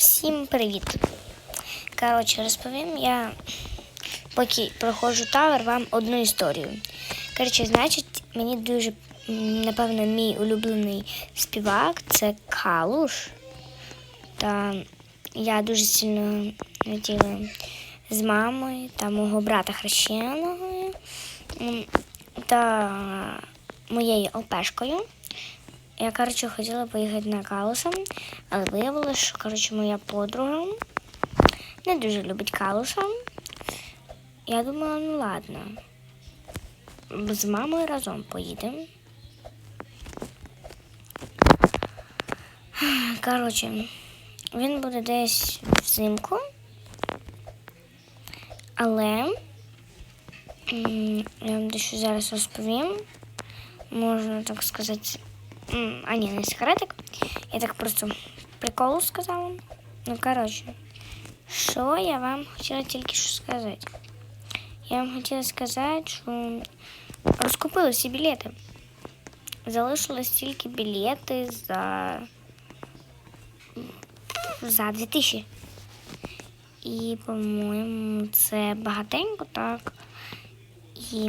Всім привіт! Коротше, розповім я, поки проходжу тавер, вам одну історію. Коротше, значить, мені дуже, напевно, мій улюблений співак це Калуш. Та я дуже сильно хотіла з мамою та мого брата хрещеного та моєю опешкою. Я, коротше, хотіла поїхати на Калуса, але виявилося, що коротше, моя подруга не дуже любить Калуса. Я думала, ну ладно. З мамою разом поїдемо. Коротше, він буде десь взимку. Але я вам дещо зараз розповім. Можна так сказати. А ні, не секретик. Я так просто приколу сказала. Ну, коротше, що я вам хотіла тільки що сказати? Я вам хотіла сказати, що розкупили всі білети. Залишилось тільки білети за, за 2000. І, по-моєму, це багатенько так. І,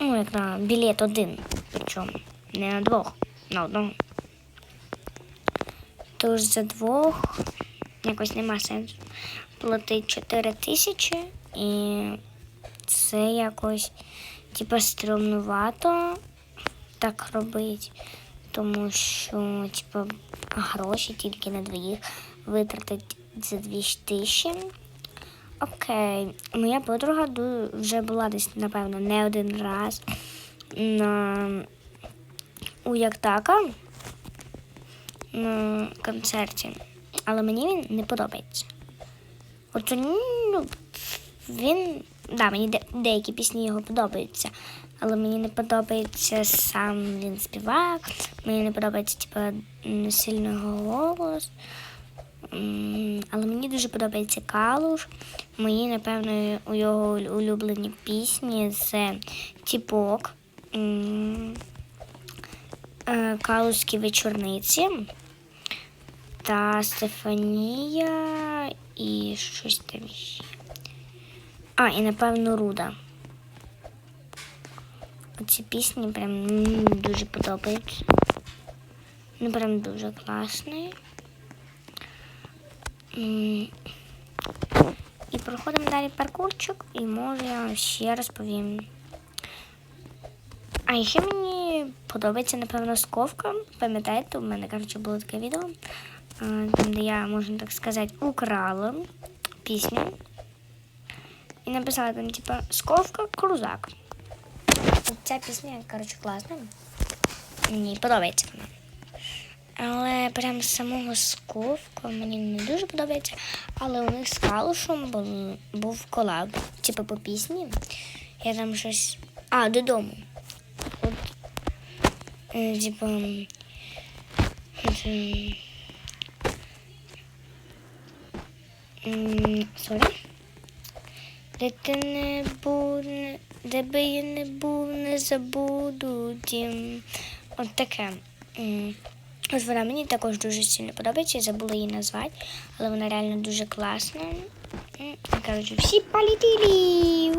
ну, як на білет один, причому не на двох, на одного. Тож за двох якось нема сенсу платити 4 тисячі, і це якось типа стрімнувато так робити, тому що типа гроші тільки на двоїх витратить за 2 тисячі. Окей, моя подруга вже була десь, напевно, не один раз на у Яктака на концерті, але мені він не подобається. От ну, він, да, мені де- деякі пісні його подобаються, але мені не подобається сам він співак, мені не подобається типа м, сильно його голос. Але мені дуже подобається Калуш. Мої, напевно, у його улюблені пісні це Тіпок, Калузькі вечорниці та Стефанія і щось там. ще. А, і напевно Руда. Оці пісні прям дуже подобаються. Ну, прям дуже класні. І проходимо далі паркурчик, і може я ще розповім. А ще мені подобається, напевно, сковка. Пам'ятаєте, у мене, коротше, було таке відео, де я, можна так сказати, украла пісню. І написала там, типа, сковка крузак. От Ця пісня, коротше, класна. Мені подобається вона. Але прям самого сковка мені не дуже подобається. Але у них з Калушем був, був колаб. Типу по пісні. Я там щось. А, додому. Е, м, Сорі. Де ти не був, де би я не був, не забуду дім. От таке. Ось вона мені також дуже сильно подобається, я забула її назвати, але вона реально дуже класна. Коротше, всі полетіли!